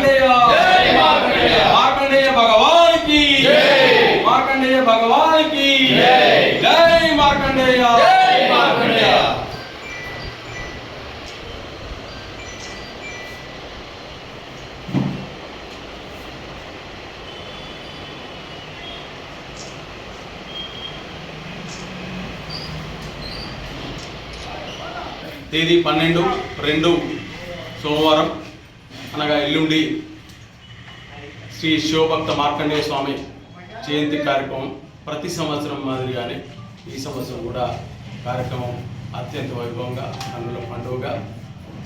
మార్కండేయ. మార్కండేయ భగవాన్కి జై మార్కండేయ. జై మార్కండేయ మార్కండేయ భగవాన్కి మార్కండేయ భగవాన్కి జై మార్కండేయ. జై మార్కండేయ. తేదీ పన్నెండు రెండు సోమవారం. అనగా ఎల్లుండి శ్రీ శివభక్త మార్కండేయ స్వామి జయంతి కార్యక్రమం ప్రతి సంవత్సరం మాదిరిగానే ఈ సంవత్సరం కూడా కార్యక్రమం అత్యంత వైభవంగా కన్నుల పండుగగా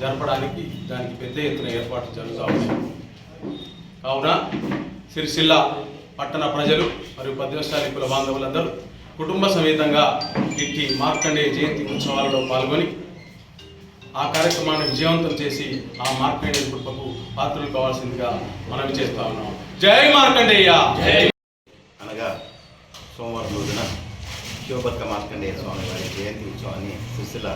జరపడానికి దానికి పెద్ద ఎత్తున ఏర్పాటు జరుగుతూ ఉన్నాయి కావున సిరిసిల్ల పట్టణ ప్రజలు మరియు పద్మశాలి కుల బాంధవులందరూ కుటుంబ సమేతంగా ఇట్టి మార్కండేయ జయంతి ఉత్సవాలలో పాల్గొని ఆ కార్యక్రమాన్ని విజయవంతం చేసి ఆ మార్కండేయ కృపకు పాత్రలు కావాల్సిందిగా మనవి చేస్తా ఉన్నాం. జై మార్కండేయ! అనగా సోమవారం రోజున శివభద్ర మార్కండేయ స్వామి వారి జయంతి ఉత్సవాన్ని సుశీల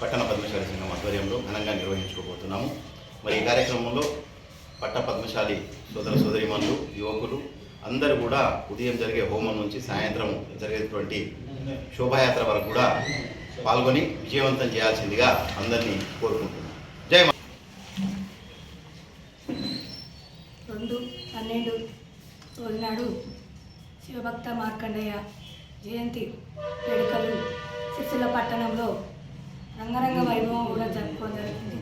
పట్టణ పద్మశాలి సంఘం ఆధ్వర్యంలో ఘనంగా నిర్వహించుకోబోతున్నాము. మరి ఈ కార్యక్రమంలో పట్ట పద్మశాలి సోదర సోదరిమణులు యువకులు అందరూ కూడా ఉదయం జరిగే హోమం నుంచి సాయంత్రం జరిగేటువంటి శోభాయాత్ర వరకు కూడా పాల్గొని విజయవంతం చేయాల్సిందిగా అందరినీ కోరుకుంటున్నాను జయ రెండు పన్నెండు రోజునాడు శివభక్త మార్కండేయ జయంతి వేడుకలు సిరిసిల్ల పట్టణంలో రంగరంగ వైభవం కూడా జరుపుకోవడం జరిగింది.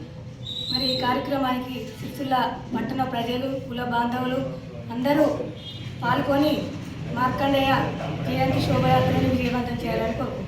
మరి ఈ కార్యక్రమానికి సిరిసిల్ల పట్టణ ప్రజలు కుల బాంధవులు అందరూ పాల్గొని మార్కండేయ జయంతి శోభయాత్రను విజయవంతం చేయాలని కోరుకుంటున్నాను